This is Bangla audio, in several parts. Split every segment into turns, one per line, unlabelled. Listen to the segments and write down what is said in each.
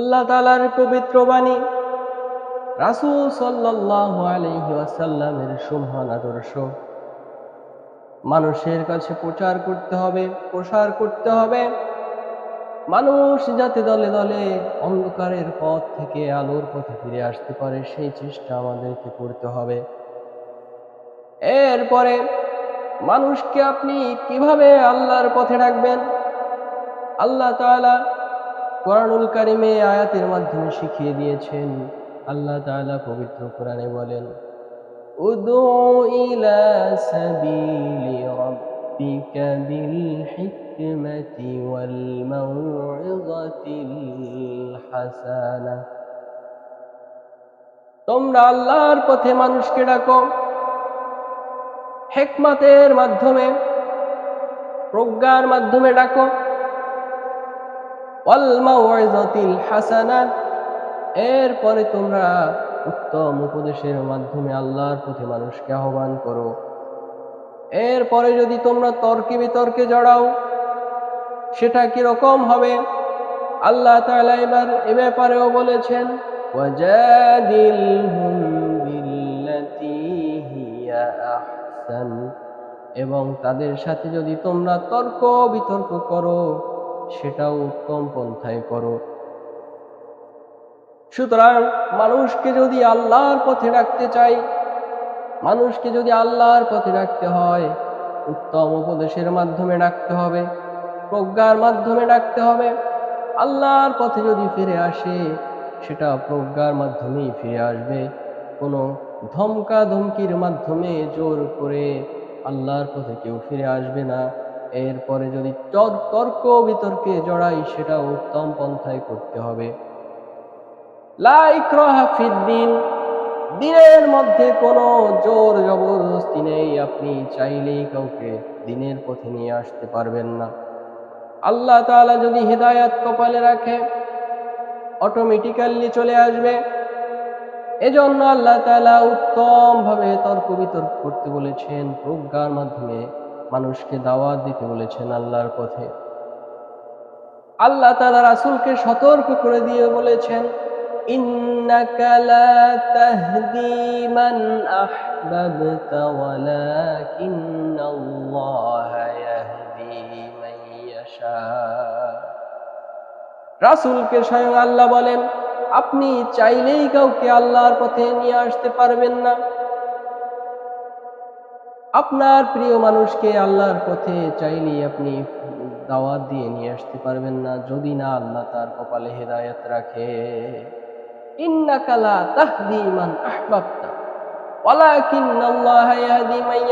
আল্লাহ তালার পবিত্র বাণী। রাসুল আদর্শ। মানুষের কাছে প্রচার করতে হবে, প্রসার করতে হবে। মানুষ যাতে দলে দলে অন্ধকারের পথ থেকে আলোর পথে ফিরে আসতে পারে, সেই চেষ্টা আমাদেরকে করতে হবে। এরপরে মানুষকে আপনি কীভাবে আল্লাহর পথে রাখবেন আল্লাহ তাআলা কোরআনুল কারিমে আয়াতের মাধ্যমে শিখিয়ে দিয়েছেন। আল্লাহ তাআলা পবিত্র কোরআনে বলেন উদু ইলা হাসানা। তোমরা আল্লাহর পথে মানুষকে ডাকো। হেকমাতের মাধ্যমে, প্রজ্ঞার মাধ্যমে ডাকো। এরপরে তোমরা উত্তম উপদেশের মাধ্যমে আল্লাহর প্রতি মানুষকে আহ্বান করো। এরপরে যদি তোমরা তর্কে বিতর্কে জড়াও, সেটা কীরকম হবে? আল্লাহ তাআলা এবার এ ব্যাপারেও বলেছেন এবং তাদের সাথে যদি তোমরা তর্ক বিতর্ক করো সেটাও উত্তম পন্থায় করো। সুতরাং মানুষকে যদি আল্লাহর পথে রাখতে চাই, মানুষকে যদি আল্লাহর পথে রাখতে হয়, উত্তম উপদেশের মাধ্যমে ডাকতে হবে, প্রজ্ঞার মাধ্যমে ডাকতে হবে। আল্লাহর পথে যদি ফিরে আসে, সেটা প্রজ্ঞার মাধ্যমেই ফিরে আসবে। কোনো ধমকা ধমকির মাধ্যমে জোর করে আল্লাহর পথে কেউ ফিরে আসবে না। এরপরে যদি তর্ক বিতর্কে জড়াই, সেটা উত্তম পন্থায় করতে হবে। দিন। দিনের মধ্যে কোনো জোর জবরদস্তি নেই, আপনি চাইলেই কাউকে দিনের পথে নিয়ে আসতে পারবেন না। আল্লাহ তাআলা যদি হৃদায়াত কপালে রাখে অটোমেটিক্যালি চলে আসবে। এজন্য আল্লাহ তাআলা উত্তম ভাবে তর্ক বিতর্ক করতে বলেছেন প্রজ্ঞার মাধ্যমে। মানুষকে দাওয়াত দিতে বলেছেন আল্লাহর পথে। আল্লাহ তাআলা রাসূলকে সতর্ক করে দিয়ে বলেছেন রাসূলকে স্বয়ং আল্লাহ বলেন, আপনি চাইলেই কাউকে আল্লাহর পথে নিয়ে আসতে পারবেন না। আপনার প্রিয় মানুষকে আল্লাহর পথে চাইলে আপনি দাওয়াত দিয়ে নিয়ে আসতে পারবেন না, যদি না আল্লাহ তার কপালে হেদায়ত রাখে। ইন্নাকালা তাহদি মান আহবাবতা, ওয়ালাকিন্নাল্লাহা ইয়াহদি মান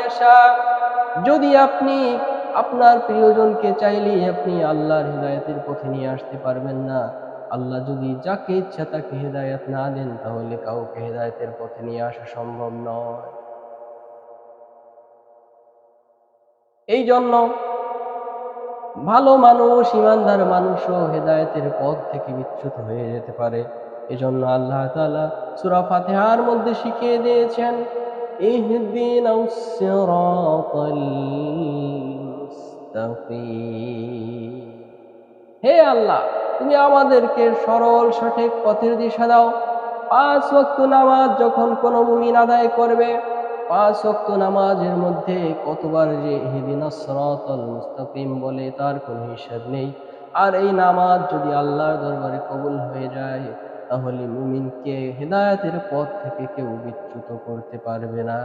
যদি আপনি আপনার প্রিয়জনকে চাইলে আপনি আল্লাহর হেদায়েতের পথে নিয়ে আসতে পারবেন না, আল্লাহ যদি যাকে ইচ্ছা তাকে হেদায়ত না দেন, তাহলে কাউকে হেদায়তের পথে নিয়ে আসা সম্ভব নয়। এই জন্য ভালো মানুষ, ইমানদার মানুষও হেদায়তের পথ থেকে বিচ্যুত হয়ে যেতে পারে। এজন্য আল্লাহ তালা সূরা ফাতিহার মধ্যে শিখিয়ে দিয়েছেন হে আল্লাহ, তুমি আমাদেরকে সরল, সঠিক পথের দিশা দাও। পাঁচ ওয়াক্ত নামাজ যখন কোনো মুমিন আদায় করবে পাঁচ অক্ত নামাজের মধ্যে কতবার যে হিদিনাস সরাতল মুস্তাকিম বলে তার কোনো হিসাব নেই। আর এই নামাজ যদি আল্লাহর দরবারে কবুল হয়ে যায়, তাহলে মুমিনকে হেদায়তের পথ থেকে কেউ বিচ্যুত করতে পারবে না।